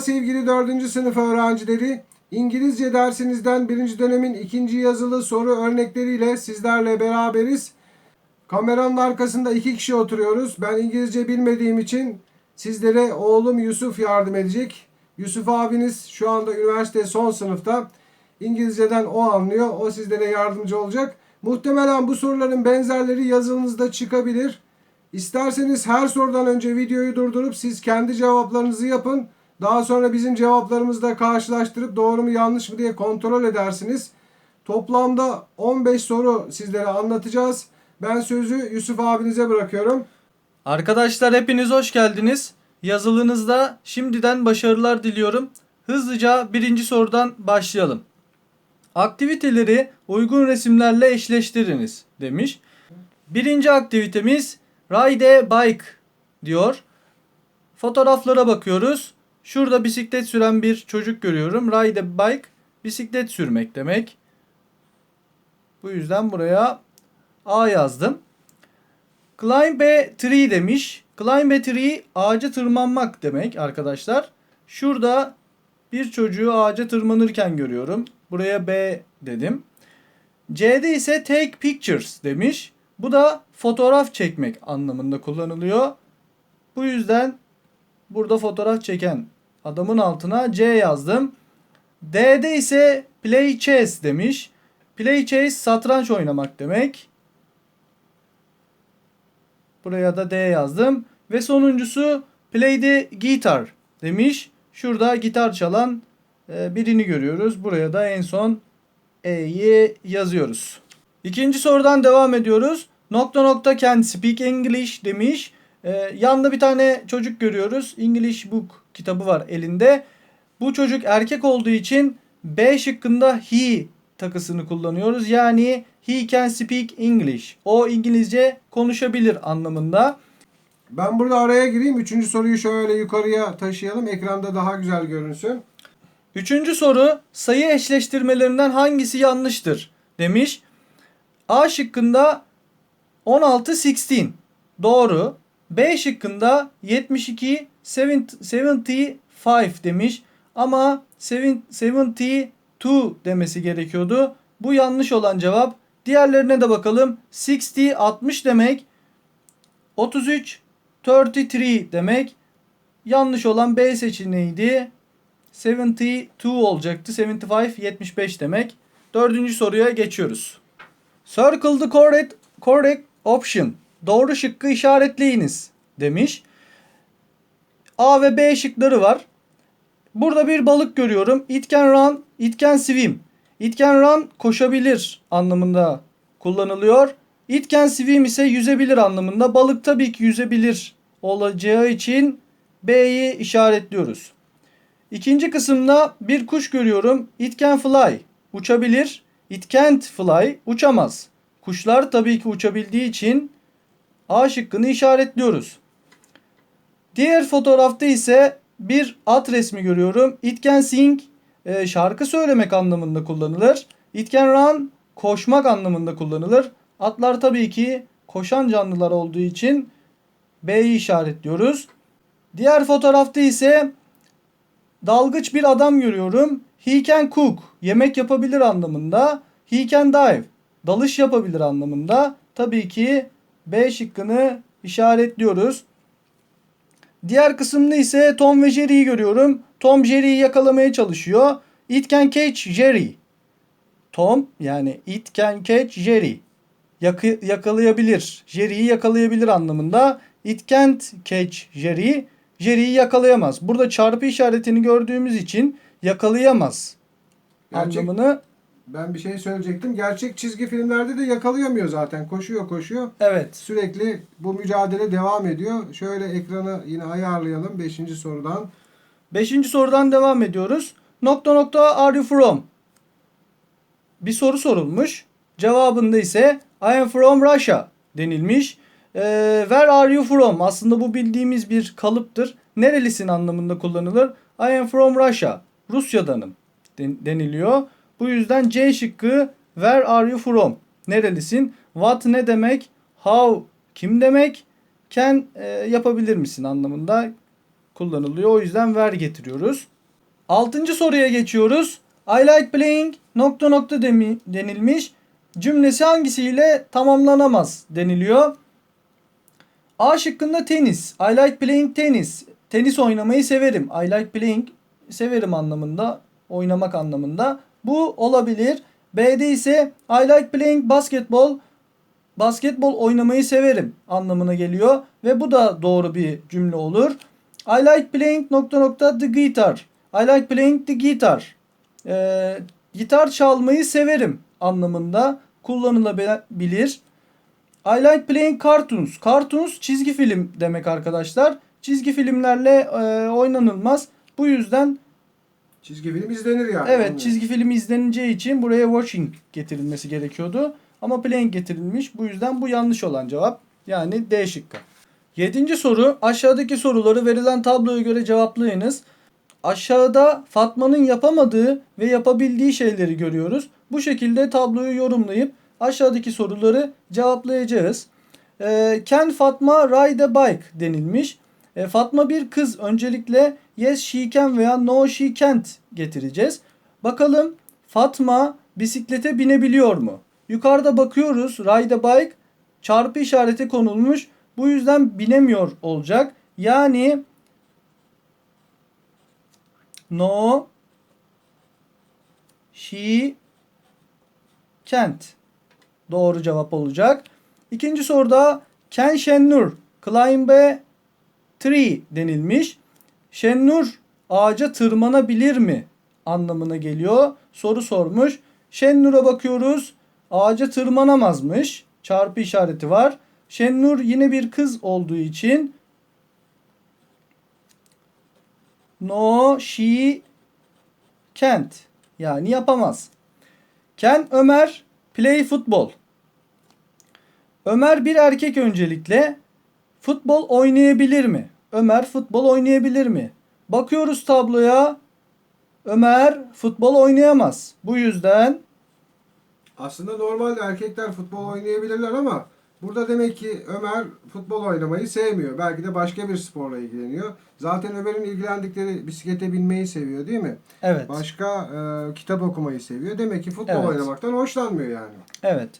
Sevgili 4. sınıf öğrencileri. İngilizce dersinizden 1. dönemin ikinci yazılı soru örnekleriyle sizlerle beraberiz. Kameranın arkasında iki kişi oturuyoruz. Ben İngilizce bilmediğim için sizlere oğlum Yusuf yardım edecek. Yusuf abiniz şu anda üniversite son sınıfta. İngilizceden o anlıyor. O sizlere yardımcı olacak. Muhtemelen bu soruların benzerleri yazınızda çıkabilir. İsterseniz her sorudan önce videoyu durdurup siz kendi cevaplarınızı yapın. Daha sonra bizim cevaplarımızla karşılaştırıp doğru mu yanlış mı diye kontrol edersiniz. Toplamda 15 soru sizlere anlatacağız. Ben sözü Yusuf abinize bırakıyorum. Arkadaşlar hepiniz hoş geldiniz. Yazılınızda şimdiden başarılar diliyorum. Hızlıca birinci sorudan başlayalım. Aktiviteleri uygun resimlerle eşleştiriniz demiş. Birinci aktivitemiz ride a bike diyor. Fotoğraflara bakıyoruz. Şurada bisiklet süren bir çocuk görüyorum. Ride a bike bisiklet sürmek demek. Bu yüzden buraya A yazdım. Climb a tree demiş. Climb a tree ağaca tırmanmak demek arkadaşlar. Şurada bir çocuğu ağaca tırmanırken görüyorum. Buraya B dedim. C'de ise take pictures demiş. Bu da fotoğraf çekmek anlamında kullanılıyor. Bu yüzden burada fotoğraf çeken adamın altına C yazdım. D'de ise play chess demiş. Play chess satranç oynamak demek. Buraya da D yazdım. Ve sonuncusu play the guitar demiş. Şurada gitar çalan e, birini görüyoruz. Buraya da en son E'yi yazıyoruz. İkinci sorudan devam ediyoruz. Nokta nokta can speak English demiş. E, yanında bir tane çocuk görüyoruz. English book kitabı var elinde. Bu çocuk erkek olduğu için B şıkkında he takısını kullanıyoruz. Yani he can speak English. O İngilizce konuşabilir anlamında. Ben burada araya gireyim. Üçüncü soruyu şöyle yukarıya taşıyalım. Ekranda daha güzel görünsün. Üçüncü soru sayı eşleştirmelerinden hangisi yanlıştır demiş. A şıkkında 16 16 doğru. B şıkkında 72 75 demiş ama 72 demesi gerekiyordu. Bu yanlış olan cevap. Diğerlerine de bakalım. 60 60 demek. 33 33 demek. Yanlış olan B seçeneğiydi. 72 olacaktı. 75 75 demek. Dördüncü soruya geçiyoruz. Circle the correct, correct option. Doğru şıkkı işaretleyiniz demiş. A ve B şıkları var. Burada bir balık görüyorum. It can run, it can swim. It can run koşabilir anlamında kullanılıyor. It can swim ise yüzebilir anlamında. Balık tabii ki yüzebilir olacağı için B'yi işaretliyoruz. İkinci kısımda bir kuş görüyorum. It can fly. Uçabilir. It can't fly. Uçamaz. Kuşlar tabii ki uçabildiği için A şıkkını işaretliyoruz. Diğer fotoğrafta ise bir at resmi görüyorum. It can sing e, şarkı söylemek anlamında kullanılır. It can run koşmak anlamında kullanılır. Atlar tabii ki koşan canlılar olduğu için B'yi işaretliyoruz. Diğer fotoğrafta ise dalgıç bir adam görüyorum. He can cook yemek yapabilir anlamında. He can dive dalış yapabilir anlamında. Tabii ki B şıkkını işaretliyoruz. Diğer kısımda ise Tom ve Jerry'yi görüyorum. Tom Jerry'yi yakalamaya çalışıyor. It can catch Jerry. Tom yani it can catch Jerry. Yakı, yakalayabilir. Jerry'yi yakalayabilir anlamında. It can't catch Jerry. Jerry'yi yakalayamaz. Burada çarpı işaretini gördüğümüz için yakalayamaz Gerçek- anlamını Ben bir şey söyleyecektim. Gerçek çizgi filmlerde de yakalayamıyor zaten. Koşuyor koşuyor. evet. Sürekli bu mücadele devam ediyor. Şöyle ekranı yine ayarlayalım 5. sorudan. Beşinci sorudan devam ediyoruz. Nokta nokta are you from? Bir soru sorulmuş. Cevabında ise I am from Russia denilmiş. Ee, where are you from? Aslında bu bildiğimiz bir kalıptır. Nerelisin anlamında kullanılır. I am from Russia. Rusya'danım den- deniliyor. Bu yüzden C şıkkı where are you from? Nerelisin? What ne demek? How kim demek? Can e, yapabilir misin anlamında kullanılıyor. O yüzden where getiriyoruz. Altıncı soruya geçiyoruz. I like playing nokta nokta demi- denilmiş. Cümlesi hangisiyle tamamlanamaz deniliyor. A şıkkında tenis. I like playing tennis. Tenis oynamayı severim. I like playing severim anlamında. Oynamak anlamında. Bu olabilir. B'de ise I like playing basketball. Basketbol oynamayı severim anlamına geliyor. Ve bu da doğru bir cümle olur. I like playing nokta nokta the guitar. I like playing the guitar. Ee, gitar çalmayı severim anlamında kullanılabilir. I like playing cartoons. Cartoons çizgi film demek arkadaşlar. Çizgi filmlerle e, oynanılmaz. Bu yüzden Çizgi film izlenir yani. evet çizgi film izleneceği için buraya watching getirilmesi gerekiyordu. Ama playing getirilmiş. Bu yüzden bu yanlış olan cevap. Yani D şıkkı. Yedinci soru. Aşağıdaki soruları verilen tabloya göre cevaplayınız. Aşağıda Fatma'nın yapamadığı ve yapabildiği şeyleri görüyoruz. Bu şekilde tabloyu yorumlayıp aşağıdaki soruları cevaplayacağız. Ee, can Fatma ride a bike denilmiş. E, Fatma bir kız. Öncelikle yes she can veya no she can't getireceğiz. Bakalım Fatma bisiklete binebiliyor mu? Yukarıda bakıyoruz ride a bike çarpı işareti konulmuş. Bu yüzden binemiyor olacak. Yani no she can't doğru cevap olacak. İkinci soruda can Şennur climb a tree denilmiş. Şennur ağaca tırmanabilir mi anlamına geliyor. Soru sormuş. Şennur'a bakıyoruz. Ağaca tırmanamazmış. Çarpı işareti var. Şennur yine bir kız olduğu için no she can't yani yapamaz. Can Ömer play football. Ömer bir erkek öncelikle futbol oynayabilir mi? Ömer futbol oynayabilir mi? Bakıyoruz tabloya. Ömer futbol oynayamaz. Bu yüzden Aslında normalde erkekler futbol oynayabilirler ama burada demek ki Ömer futbol oynamayı sevmiyor. Belki de başka bir sporla ilgileniyor. Zaten Ömer'in ilgilendikleri bisiklete binmeyi seviyor değil mi? evet. Başka e, kitap okumayı seviyor. Demek ki futbol Evet. oynamaktan hoşlanmıyor yani. Evet.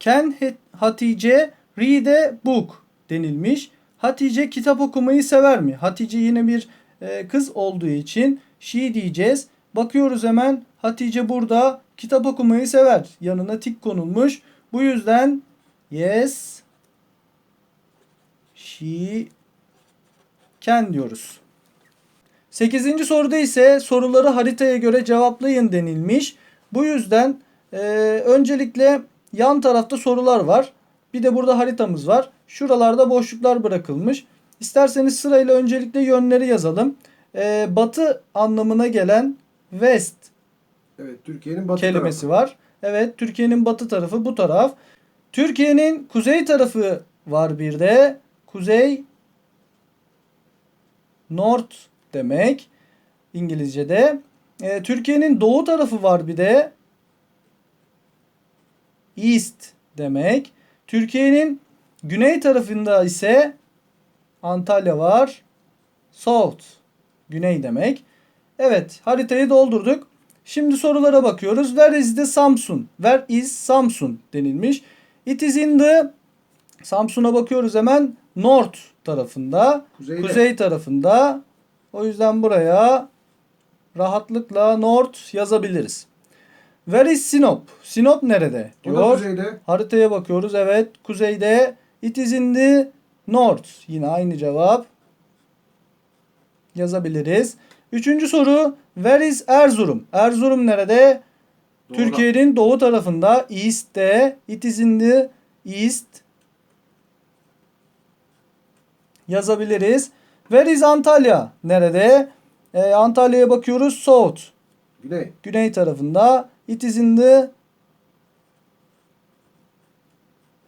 Can Hatice read a book denilmiş. Hatice kitap okumayı sever mi? Hatice yine bir e, kız olduğu için she diyeceğiz. Bakıyoruz hemen Hatice burada kitap okumayı sever. Yanına tik konulmuş. Bu yüzden yes she can diyoruz. Sekizinci soruda ise soruları haritaya göre cevaplayın denilmiş. Bu yüzden e, öncelikle yan tarafta sorular var. Bir de burada haritamız var. Şuralarda boşluklar bırakılmış. İsterseniz sırayla öncelikle yönleri yazalım. E, batı anlamına gelen west Evet Türkiye'nin batı kelimesi tarafı. var. Evet Türkiye'nin batı tarafı bu taraf. Türkiye'nin kuzey tarafı var bir de. Kuzey north demek İngilizce'de. Ee, Türkiye'nin doğu tarafı var bir de. East demek. Türkiye'nin güney tarafında ise Antalya var. South güney demek. Evet haritayı doldurduk. Şimdi sorulara bakıyoruz. Where is the Samsun? Where is Samsun denilmiş. It is in the Samsun'a bakıyoruz hemen north tarafında. Kuzeyde. Kuzey tarafında. O yüzden buraya rahatlıkla north yazabiliriz. Where is Sinop? Sinop nerede? Diyor. kuzeyde. Haritaya bakıyoruz. Evet kuzeyde. It is in the north. Yine aynı cevap. Yazabiliriz. Üçüncü soru. Where is Erzurum? Erzurum nerede? Türkiye'nin doğu tarafında. East'te. It is in the east. Yazabiliriz. Where is Antalya? Nerede? Ee, Antalya'ya bakıyoruz. South. Güney. Güney tarafında. It is in the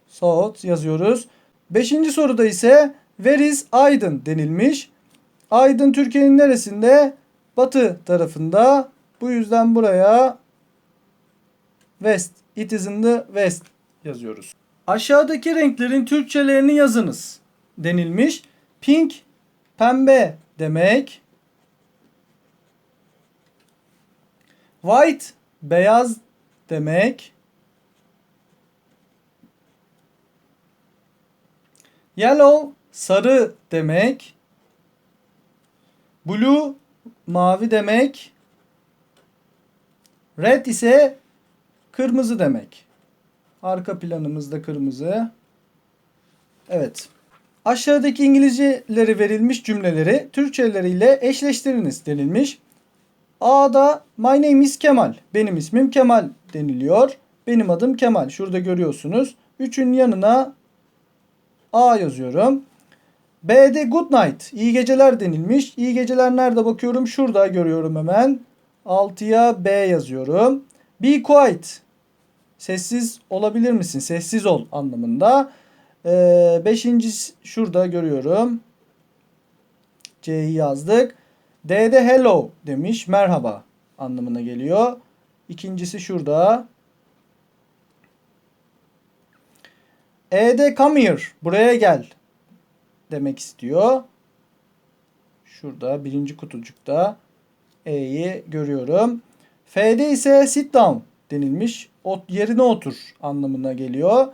South yazıyoruz. Beşinci soruda ise Where is Aydın denilmiş. Aydın Türkiye'nin neresinde? Batı tarafında. Bu yüzden buraya West. It is in the West yazıyoruz. Aşağıdaki renklerin Türkçelerini yazınız denilmiş. Pink pembe demek. White beyaz demek. Yellow sarı demek. Blue mavi demek. Red ise kırmızı demek. Arka planımızda kırmızı. Evet. Aşağıdaki İngilizceleri verilmiş cümleleri Türkçeleriyle eşleştiriniz denilmiş. A'da My name is Kemal. Benim ismim Kemal deniliyor. Benim adım Kemal. Şurada görüyorsunuz. Üçün yanına A yazıyorum. B'de good night. İyi geceler denilmiş. İyi geceler nerede bakıyorum? Şurada görüyorum hemen. 6'ya B yazıyorum. Be quiet. Sessiz olabilir misin? Sessiz ol anlamında. Ee, beşinci şurada görüyorum. C'yi yazdık. D'de hello demiş. Merhaba anlamına geliyor. İkincisi şurada. E'de come here. Buraya gel demek istiyor. Şurada birinci kutucukta E'yi görüyorum. F'de ise sit down denilmiş. O, yerine otur anlamına geliyor.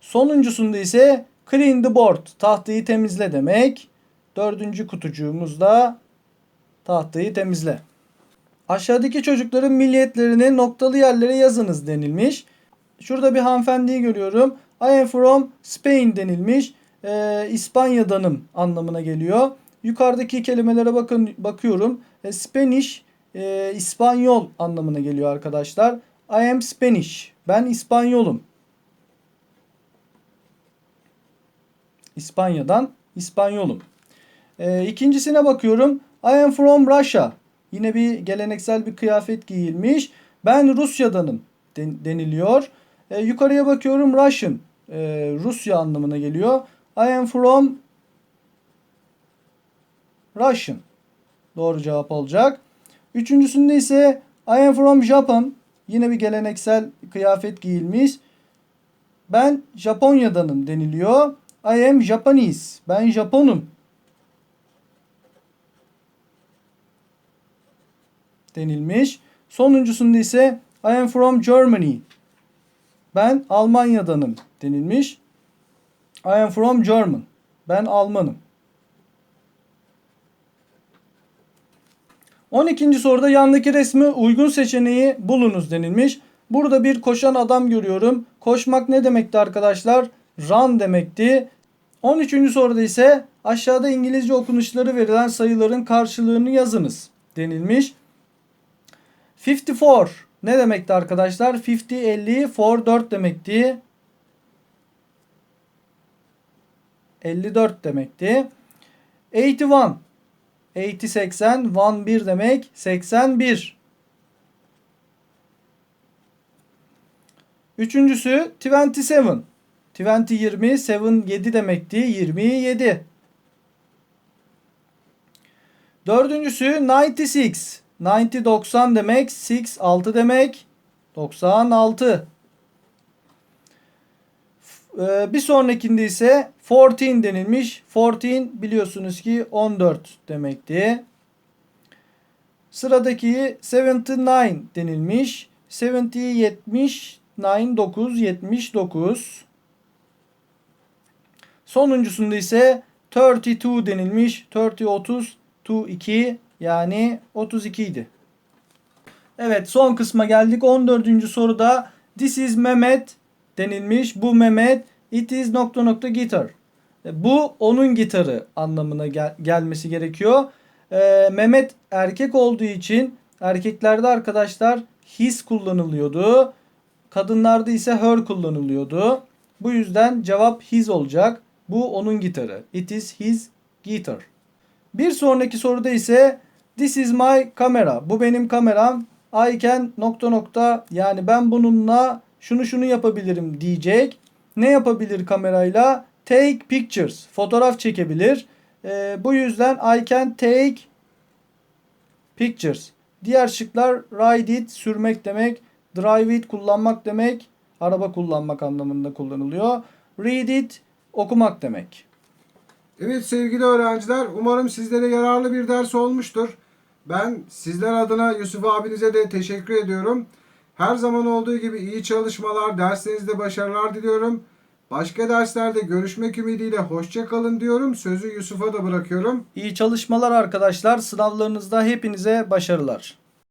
Sonuncusunda ise clean the board tahtayı temizle demek. Dördüncü kutucuğumuzda tahtayı temizle. Aşağıdaki çocukların milliyetlerini noktalı yerlere yazınız denilmiş. Şurada bir hanımefendiyi görüyorum. I am from Spain denilmiş. Ee, İspanya'danım anlamına geliyor. Yukarıdaki kelimelere bakın bakıyorum. E, Spanish e, İspanyol anlamına geliyor arkadaşlar. I am Spanish. Ben İspanyolum. İspanya'dan İspanyolum. E, ikincisine bakıyorum. I am from Russia. Yine bir geleneksel bir kıyafet giyilmiş. Ben Rusya'danım den- deniliyor. E, yukarıya bakıyorum Russian. E, Rusya anlamına geliyor. I am from Russian. Doğru cevap olacak. Üçüncüsünde ise I am from Japan. Yine bir geleneksel kıyafet giyilmiş. Ben Japonya'danım deniliyor. I am Japanese. Ben Japonum. Denilmiş. Sonuncusunda ise I am from Germany. Ben Almanya'danım denilmiş. I am from German. Ben Almanım. 12. soruda yandaki resmi uygun seçeneği bulunuz denilmiş. Burada bir koşan adam görüyorum. Koşmak ne demekti arkadaşlar? Run demekti. 13. soruda ise aşağıda İngilizce okunuşları verilen sayıların karşılığını yazınız denilmiş. 54 ne demekti arkadaşlar? 50, 50, 4, 4 demekti. 54 demekti. 81 80 80 1 1 demek 81. Üçüncüsü 27. 20 20 7 7 demekti. 27. Dördüncüsü 96. 90 90 demek. 6 6 demek. 96. Ee, bir sonrakinde ise 14 denilmiş. 14 biliyorsunuz ki 14 demekti. Sıradaki 79 denilmiş. 70 70 9 79. Sonuncusunda ise 32 denilmiş. 30 30 2 yani 32 idi. Evet son kısma geldik. 14. soruda This is Mehmet denilmiş. Bu Mehmet it is nokta nokta gitar. E, Bu onun gitarı anlamına gel- gelmesi gerekiyor. Ee, Mehmet erkek olduğu için erkeklerde arkadaşlar his kullanılıyordu. Kadınlarda ise her kullanılıyordu. Bu yüzden cevap his olacak. Bu onun gitarı. It is his guitar. Bir sonraki soruda ise This is my camera. Bu benim kameram. I can nokta nokta yani ben bununla şunu şunu yapabilirim diyecek. Ne yapabilir kamerayla? Take pictures. Fotoğraf çekebilir. Ee, bu yüzden I can take pictures. Diğer şıklar ride it sürmek demek. Drive it kullanmak demek. Araba kullanmak anlamında kullanılıyor. Read it okumak demek. Evet sevgili öğrenciler umarım sizlere yararlı bir ders olmuştur. Ben sizler adına Yusuf abinize de teşekkür ediyorum. Her zaman olduğu gibi iyi çalışmalar, derslerinizde başarılar diliyorum. Başka derslerde görüşmek ümidiyle hoşça kalın diyorum. Sözü Yusuf'a da bırakıyorum. İyi çalışmalar arkadaşlar. Sınavlarınızda hepinize başarılar.